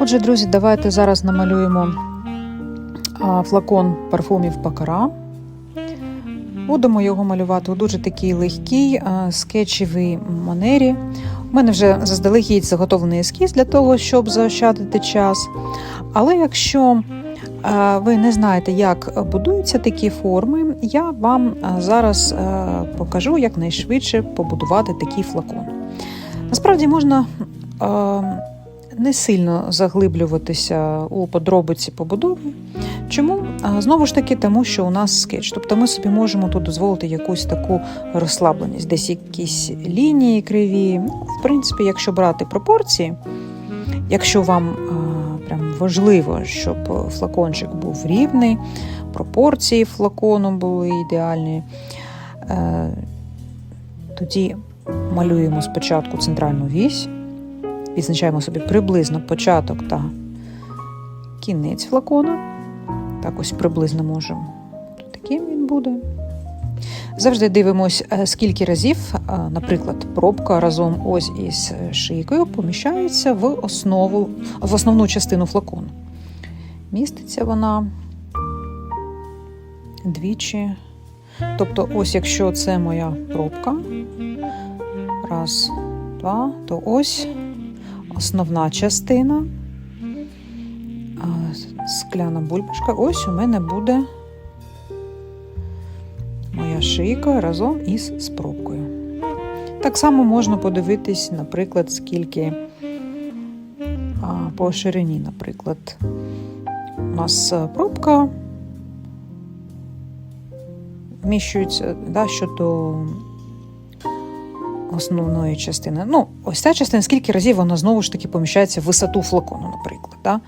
Отже, друзі, давайте зараз намалюємо флакон парфумів Бакара. Будемо його малювати у дуже такій легкій, скетчевій манері. У мене вже заздалегідь заготовлений ескіз для того, щоб заощадити час. Але якщо ви не знаєте, як будуються такі форми, я вам зараз покажу, як найшвидше побудувати такий флакон. Насправді можна. Не сильно заглиблюватися у подробиці побудови. Чому? Знову ж таки, тому що у нас скетч. Тобто ми собі можемо тут дозволити якусь таку розслабленість, десь якісь лінії криві. Ну, в принципі, якщо брати пропорції, якщо вам прям важливо, щоб флакончик був рівний, пропорції флакону були ідеальні, е, тоді малюємо спочатку центральну вісь. Відзначаємо собі приблизно початок та кінець флакона. Так ось приблизно можемо. Таким він буде. Завжди дивимось, е, скільки разів, е, наприклад, пробка разом ось із шийкою поміщається в основу, в основну частину флакону. Міститься вона двічі. Тобто, ось якщо це моя пробка, раз, два, то ось основна частина, скляна бульбашка. Ось у мене буде моя шийка разом із спробкою. Так само можна подивитись, наприклад, скільки по ширині, наприклад, у нас е, пробка вміщується да, щодо основної частини. Ну, ось ця частина, скільки разів вона знову ж таки поміщається в висоту флакону, наприклад. Да?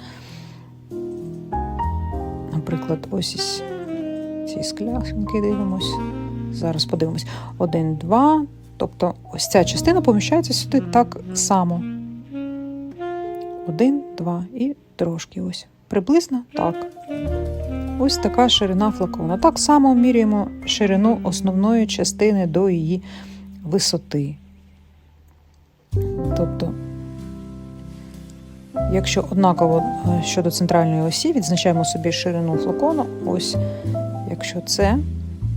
Наприклад, ось із ці скляшенки дивимось. Зараз подивимось. Один, два. Тобто, ось ця частина поміщається сюди так само. Один, два і трошки ось. Приблизно так. Ось така ширина флакона. Так само міряємо ширину основної частини до її висоти. Тобто, якщо однаково е, щодо центральної осі, відзначаємо собі ширину флакону. Ось, якщо це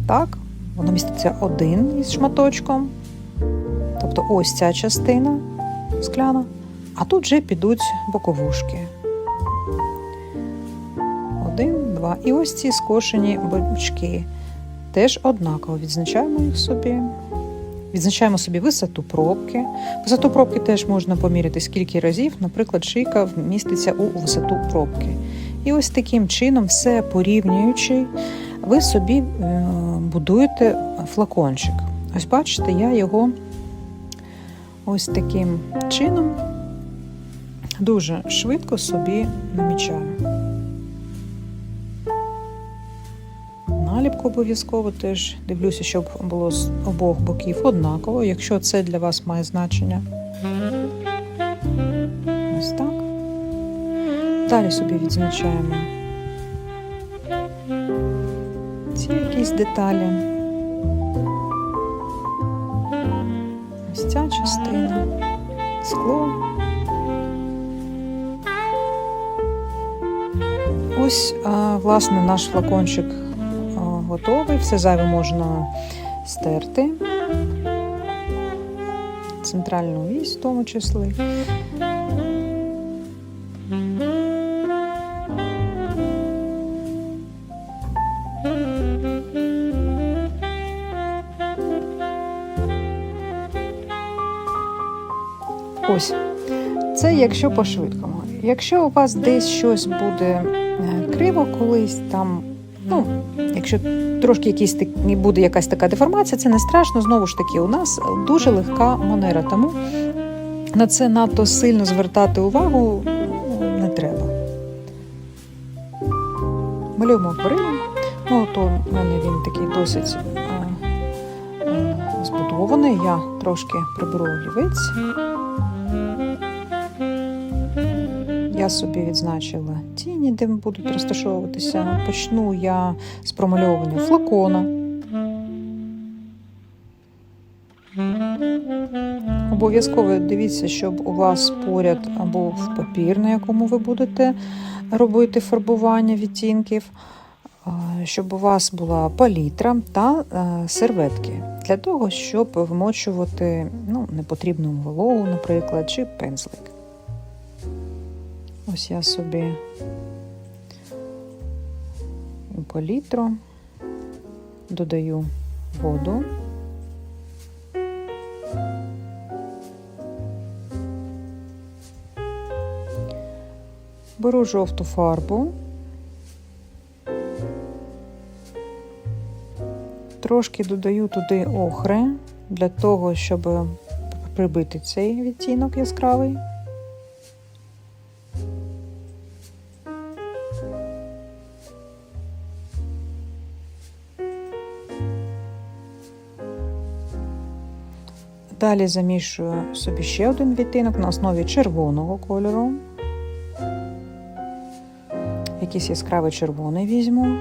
так, воно міститься один із шматочком. Тобто ось ця частина скляна, а тут вже підуть боковушки. Один, два. І ось ці скошені бочки. Теж однаково відзначаємо їх собі. Відзначаємо собі висоту пробки. Висоту пробки теж можна поміряти скільки разів, наприклад, шийка вміститься у висоту пробки. І ось таким чином, все порівнюючи, ви собі е, будуєте флакончик. Ось бачите, я його ось таким чином дуже швидко собі намічаю. Обов'язково теж дивлюся, щоб було з обох боків однаково, якщо це для вас має значення. Ось так. Далі собі відзначаємо ці якісь деталі. Ось ця частина, скло. Ось, власне, наш флакончик готовий. Все зайве можна стерти. Центральну вісь в тому числі. Ось. Це якщо по-швидкому. Якщо у вас десь щось буде е, криво колись, там, ну, якщо трошки якісь так- буде якась така деформація, це не страшно. Знову ж таки, у нас дуже легка манера, тому на це надто сильно звертати увагу не треба. Малюємо акварелем. Ну, то в мене він такий досить збудований. Я трошки приберу олівець. Я собі відзначила тіні, де будуть розташовуватися. Почну я з промальовування флакона. Обов'язково дивіться, щоб у вас поряд був папір, на якому ви будете робити фарбування відтінків, щоб у вас була палітра та е, серветки для того, щоб вмочувати ну, непотрібну вологу, наприклад, чи пензлик. Ось я собі у палітру додаю воду. Беру жовту фарбу, трошки додаю туди охри для того, щоб прибити цей відтінок яскравий. Далі замішую собі ще один відтінок на основі червоного кольору. Якийсь яскравий червоний візьму.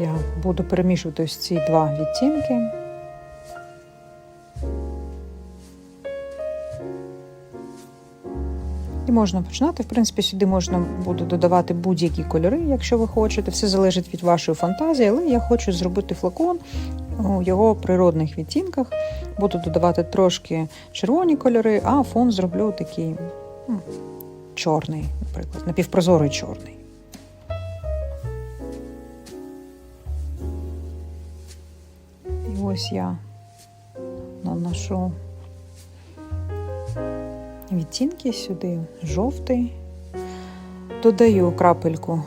Я буду перемішувати ось ці два відтінки. І можна починати. В принципі, сюди можна буде додавати будь-які кольори, якщо ви хочете. Все залежить від вашої фантазії, але я хочу зробити флакон у його природних відтінках. Буду додавати трошки червоні кольори, а фон зроблю такий м, чорний, наприклад, напівпрозорий чорний. І ось я наношу відтінки сюди, жовтий, додаю крапельку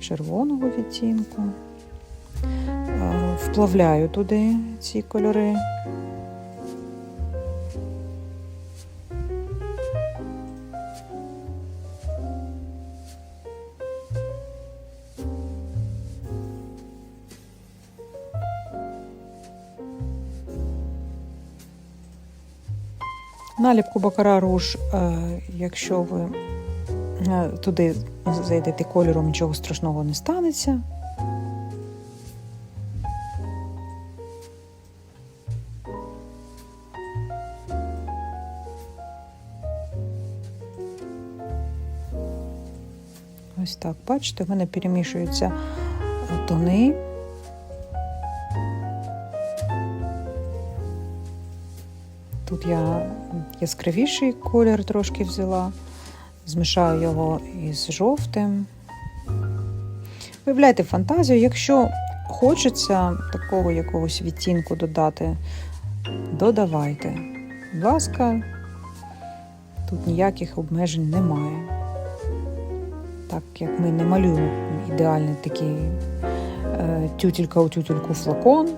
червоного відтінку, е, вплавляю туди ці кольори. Наліпку Бакара Руж, е, якщо ви е, туди зайдете кольором, нічого страшного не станеться. Ось так, бачите, в мене перемішуються тони. Яскравіший колір трошки взяла, змішаю його із жовтим. Виявляйте фантазію, якщо хочеться такого якогось відтінку додати, додавайте. Будь ласка, тут ніяких обмежень немає. Так як ми не малюємо ідеальний такий е, тютілька у тютельку флакон.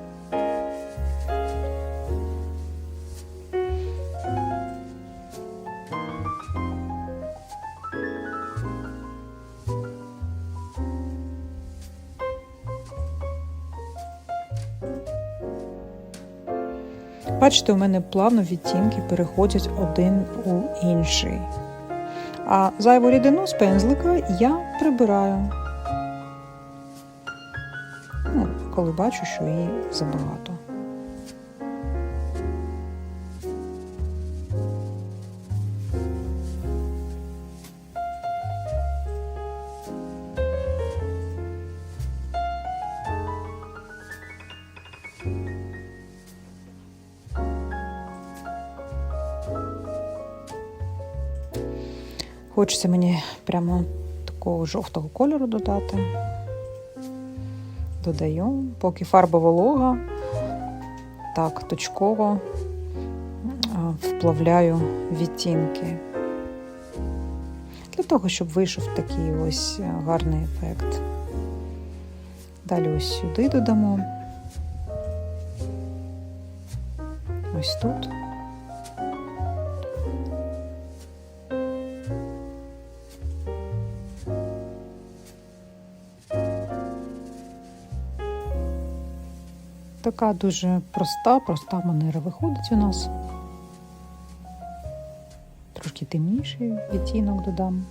Бачите, у мене плавно відтінки переходять один у інший. А зайву рідину з пензлика я прибираю. Ну, коли бачу, що її забагато. Хочеться мені прямо такого жовтого кольору додати. Додаю, поки фарба волога, так, точково вплавляю відтінки. Для того, щоб вийшов такий ось гарний ефект. Далі ось сюди додамо. Ось тут. Така дуже проста, проста манера виходить у нас. Трошки темніший відтінок додам.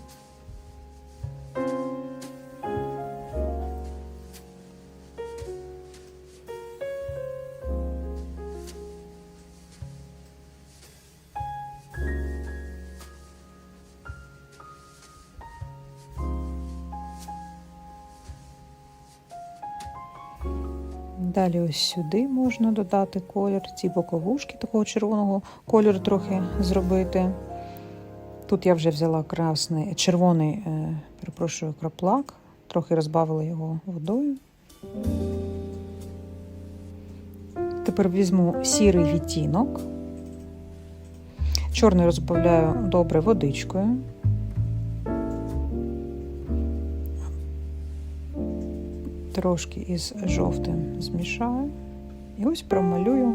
Далі ось сюди можна додати колір, ці боковушки такого червоного кольору трохи зробити. Тут я вже взяла красний, червоний, е, перепрошую, краплак, трохи розбавила його водою. Тепер візьму сірий відтінок. Чорний розбавляю добре водичкою. Трошки із жовтим змішаю. І ось промалюю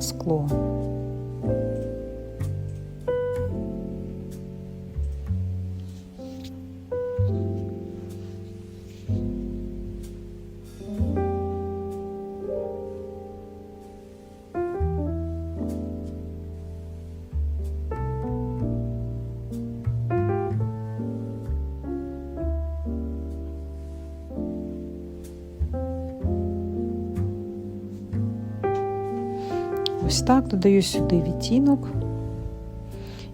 скло. Ось так додаю сюди відтінок.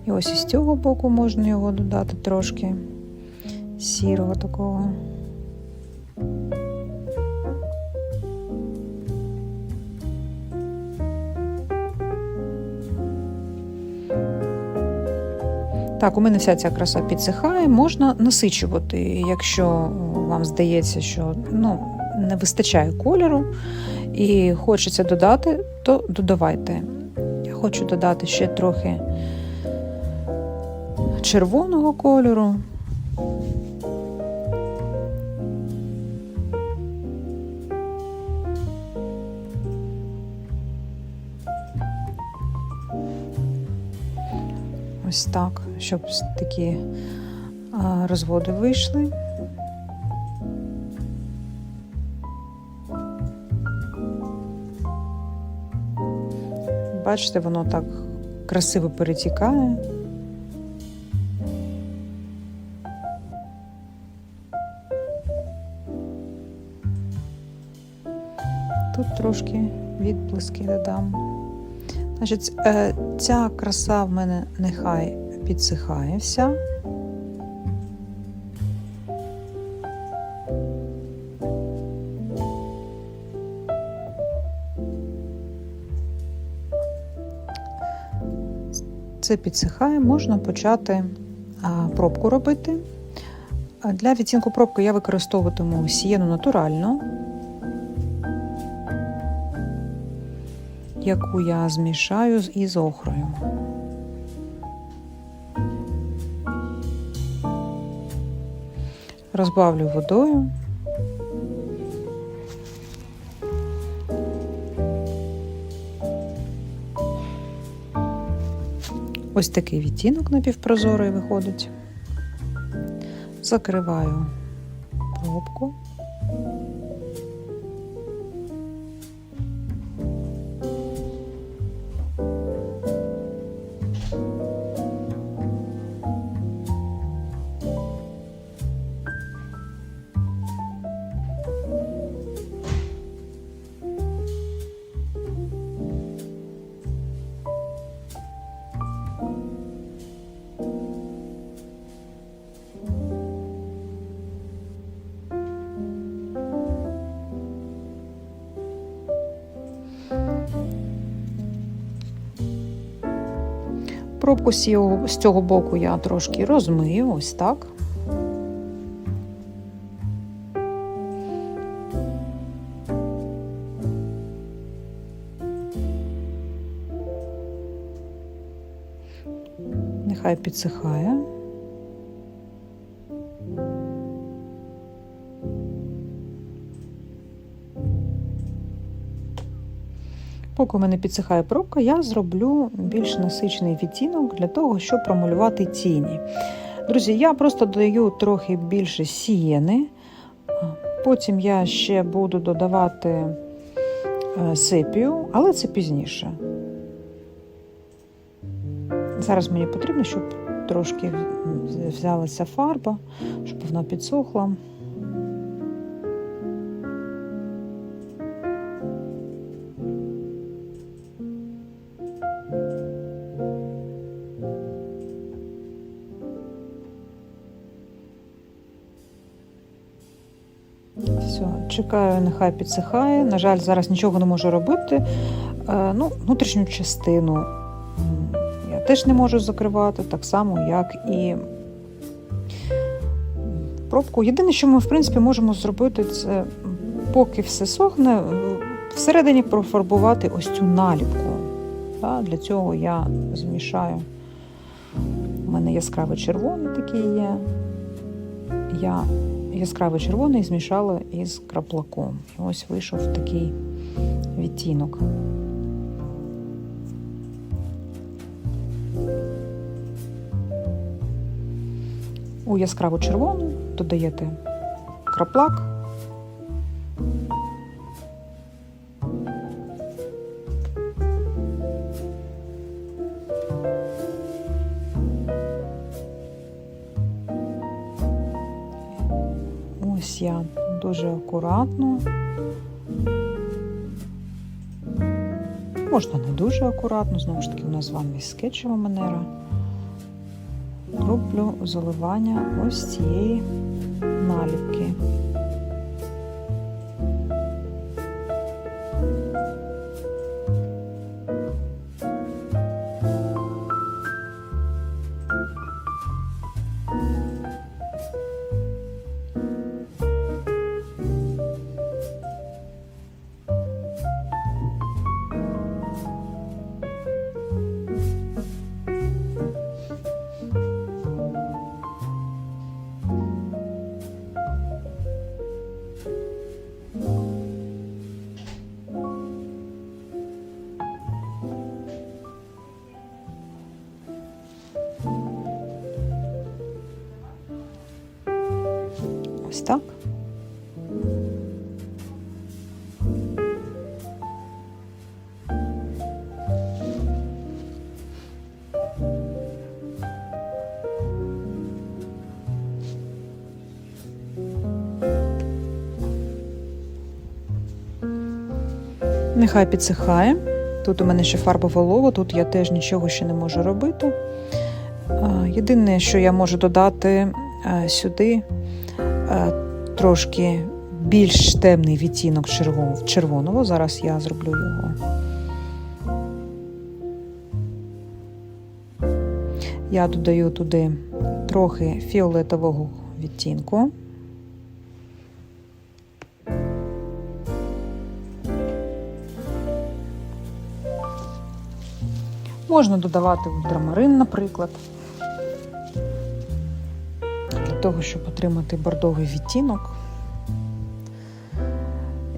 І ось із цього боку можна його додати трошки сірого такого. Так, у мене вся ця краса підсихає, можна насичувати, якщо вам здається, що ну, не вистачає кольору і хочеться додати, то додавайте. Я хочу додати ще трохи червоного кольору. Ось так, щоб такі розводи вийшли. Бачите, воно так красиво перетікає. Тут трошки відблиски додам. Значить, е, ця краса в мене нехай підсихає вся. Це підсихає, можна почати пробку робити. Для відцінку пробки я використовуватиму сієну натуральну, яку я змішаю із охрою. Розбавлю водою. Ось такий відтінок напівпрозорий виходить. Закриваю пробку. Пробку з цього, боку я трошки розмию, ось так. Нехай підсихає. Поки у мене підсихає пробка, я зроблю більш насичений відтінок для того, щоб промалювати тіні. Друзі, я просто додаю трохи більше сієни. Потім я ще буду додавати е, сепію, але це пізніше. Зараз мені потрібно, щоб трошки взялася фарба, щоб вона підсохла. Чекаю, нехай підсихає. На жаль, зараз нічого не можу робити. Е, ну, внутрішню частину я теж не можу закривати, так само, як і пробку. Єдине, що ми, в принципі, можемо зробити, це поки все сохне, всередині профарбувати ось цю наліпку. Для цього я змішаю. У мене яскравий червоний такий є. Я яскравий червоний змішала із краплаком. Ось вийшов такий відтінок. У яскраву червону додаєте краплак. Акуратно. Можна не дуже акуратно, знову ж таки, у нас з вами скетчева манера. Роблю заливання ось цієї наліпки. Нехай підсихає. Тут у мене ще фарба волова, тут я теж нічого ще не можу робити. Єдине, що я можу додати е, сюди е, трошки більш темний відтінок червоного. Зараз я зроблю його. Я додаю туди трохи фіолетового відтінку. Можна додавати ультрамарин, наприклад, для того, щоб отримати бордовий відтінок.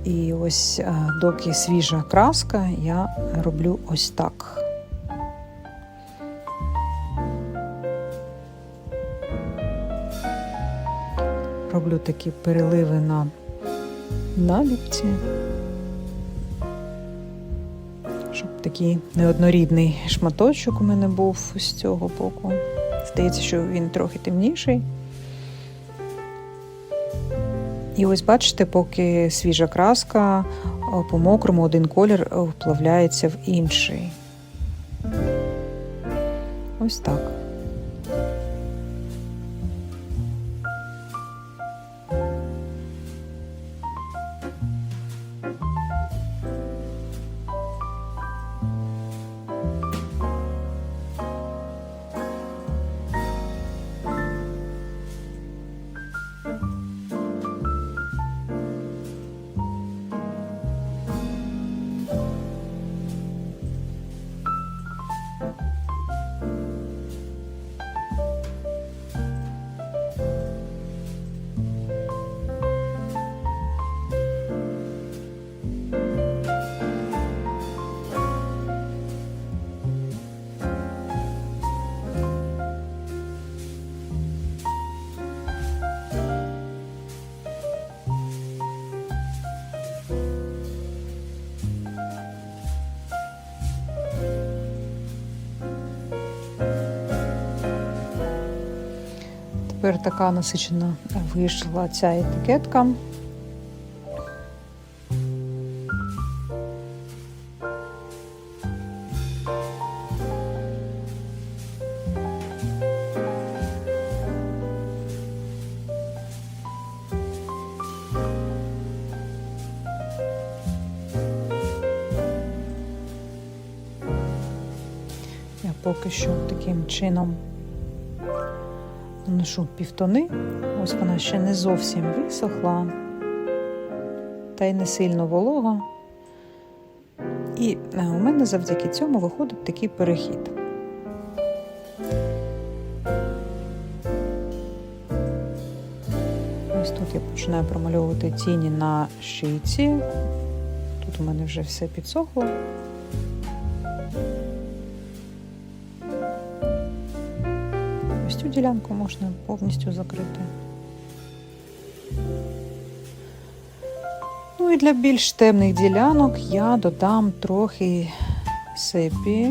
І ось е, доки свіжа краска, я роблю ось так. Роблю такі переливи на наліпці. Такий неоднорідний шматочок у мене був з цього боку. Здається, що він трохи темніший. І ось бачите, поки свіжа краска по мокрому один колір вплавляється в інший. Ось так. Тепер така насичена вийшла ця етикетка. Я поки що таким чином наношу півтони. Ось вона ще не зовсім висохла, та й не сильно волога. І е, у мене завдяки цьому виходить такий перехід. Ось тут я починаю промальовувати тіні на шийці. Тут у мене вже все підсохло. Ділянку можна повністю закрити. Ну і для більш темних ділянок я додам трохи сепі.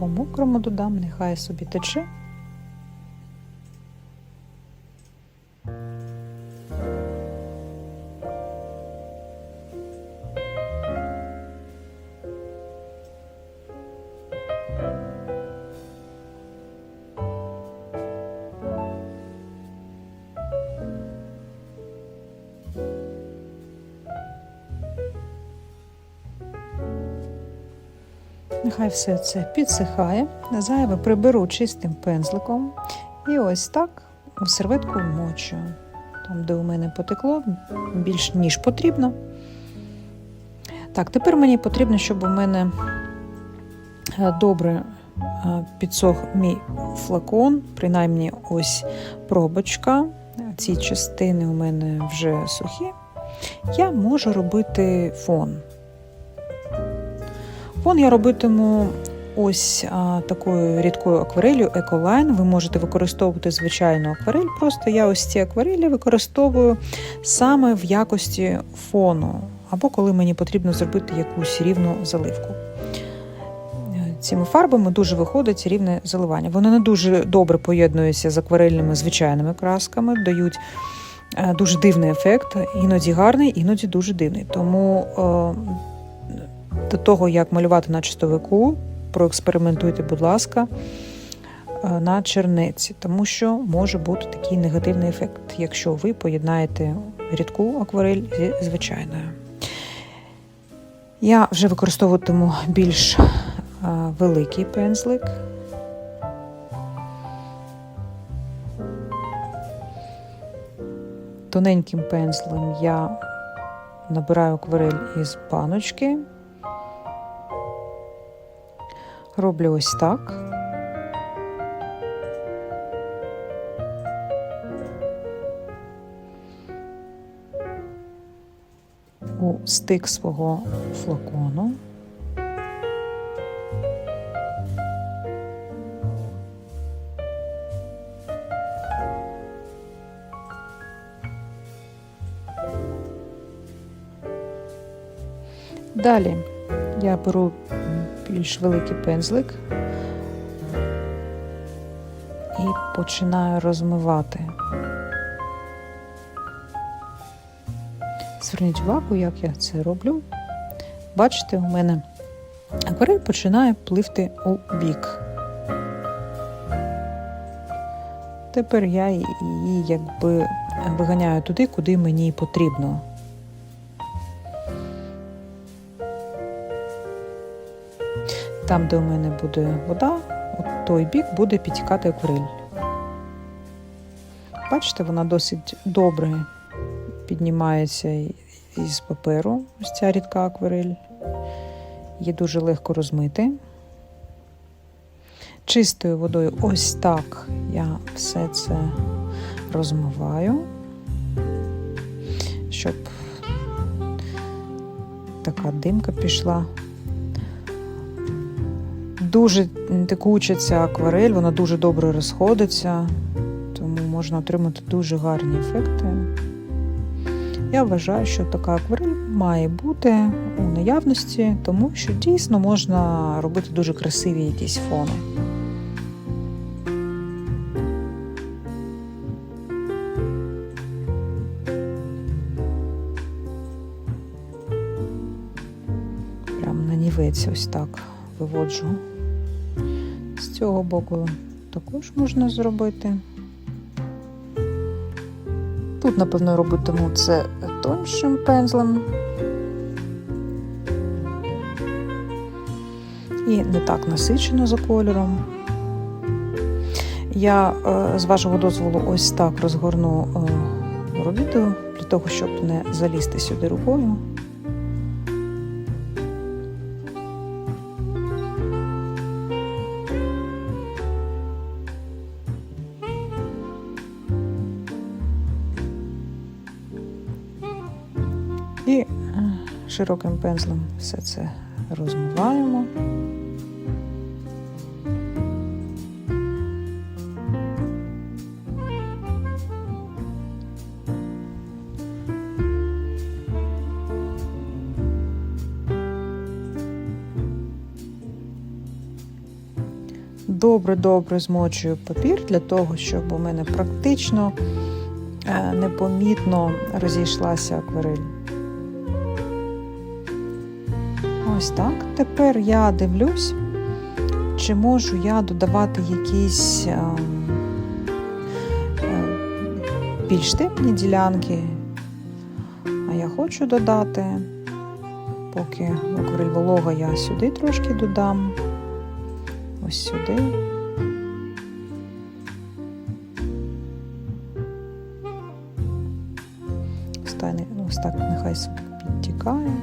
По мокрому додам, нехай собі тече. Нехай все це підсихає. Зайве приберу чистим пензликом. І ось так у серветку вмочую. Там, де у мене потекло, більш ніж потрібно. Так, тепер мені потрібно, щоб у мене е, добре е, підсох мій флакон, принаймні ось пробочка. Ці частини у мене вже сухі. Я можу робити фон. Фон я робитиму ось а, такою рідкою акварелью Ecoline. Ви можете використовувати звичайну акварель. Просто я ось ці акварелі використовую саме в якості фону, або коли мені потрібно зробити якусь рівну заливку. Цими фарбами дуже виходить рівне заливання. Вони не дуже добре поєднуються з акварельними звичайними красками, дають е, дуже дивний ефект, іноді гарний, іноді дуже дивний. Тому е, до того, як малювати на чистовику, проекспериментуйте, будь ласка, е, на чернеці, тому що може бути такий негативний ефект, якщо ви поєднаєте рідку акварель зі звичайною. Я вже використовуватиму більш е, великий пензлик. Тоненьким пензлем я набираю акварель із баночки. Роблю ось так. У стик свого флакону. Далі я беру більш великий пензлик і починаю розмивати. Зверніть увагу, як я це роблю. Бачите, у мене акварель починає пливти у бік. Тепер я її якби виганяю туди, куди мені потрібно. Там, де у мене буде вода, от той бік буде підтікати акварель. Бачите, вона досить добре піднімається із паперу, ось ця рідка акварель. Її дуже легко розмити. Чистою водою ось так я все це розмиваю, щоб така димка пішла. Дуже текуча ця акварель, вона дуже добре розходиться, тому можна отримати дуже гарні ефекти. Я вважаю, що така акварель має бути у наявності, тому що дійсно можна робити дуже красиві якісь фони. Прям на нівець ось так виводжу. Цього боку також можна зробити. Тут, напевно, робитиму це тоншим пензлем. І не так насичено за кольором. Я е, з вашого дозволу ось так розгорну е, робіту для того, щоб не залізти сюди рукою. Широким пензлем все це розмиваємо. Добре-добре змочую папір для того, щоб у мене практично е, непомітно розійшлася акварель. Ось так. Тепер я дивлюсь, чи можу я додавати якісь е, е, більш темні ділянки. А я хочу додати, поки акварель волога, я сюди трошки додам. Ось сюди. Ну, ось так нехай підтікає.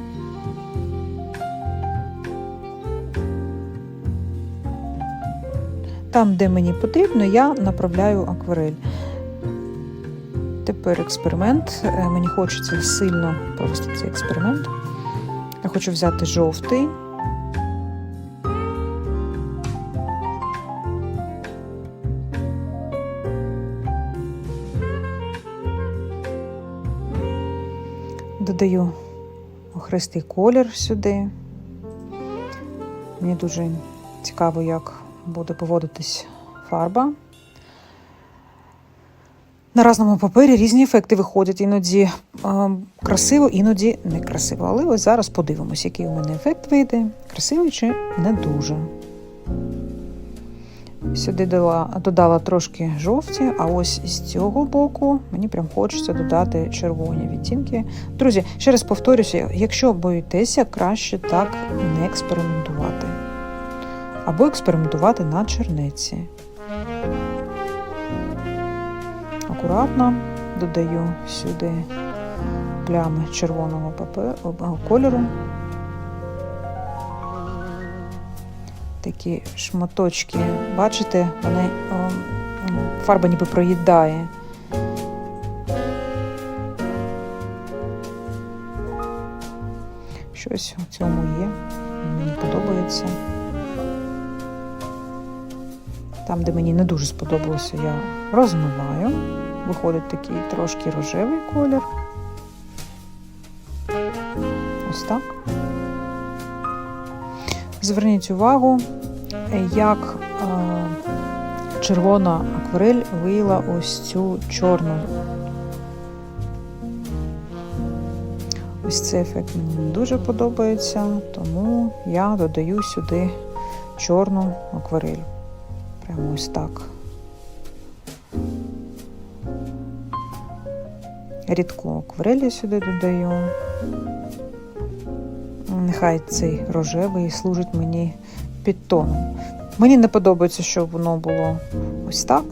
Там, де мені потрібно, я направляю акварель. Тепер експеримент. Е, Мені хочеться сильно провести цей експеримент. Я хочу взяти жовтий. Додаю охристий колір сюди. Мені дуже цікаво, як буде поводитись фарба. На разному папері різні ефекти виходять. Іноді е, красиво, іноді некрасиво. Але ось зараз подивимось, який у мене ефект вийде, красивий чи не дуже. Сюди дала, додала трошки жовті, а ось з цього боку мені прям хочеться додати червоні відтінки. Друзі, ще раз повторюся, якщо боїтеся, краще так не експериментувати. Або експериментувати на чернеці. Акуратно додаю сюди плями червоного кольору. Такі шматочки, бачите, вони о, фарба ніби проїдає. Щось у цьому є, мені подобається. Там, де мені не дуже сподобалося, я розмиваю. Виходить такий трошки рожевий колір. Ось так. Зверніть увагу, як е, червона акварель виїла ось цю чорну. Ось цей ефект мені не дуже подобається, тому я додаю сюди чорну акварель. Ось так. Рідку акварелі сюди додаю. Нехай цей рожевий служить мені підтоном. Мені не подобається, щоб воно було ось так.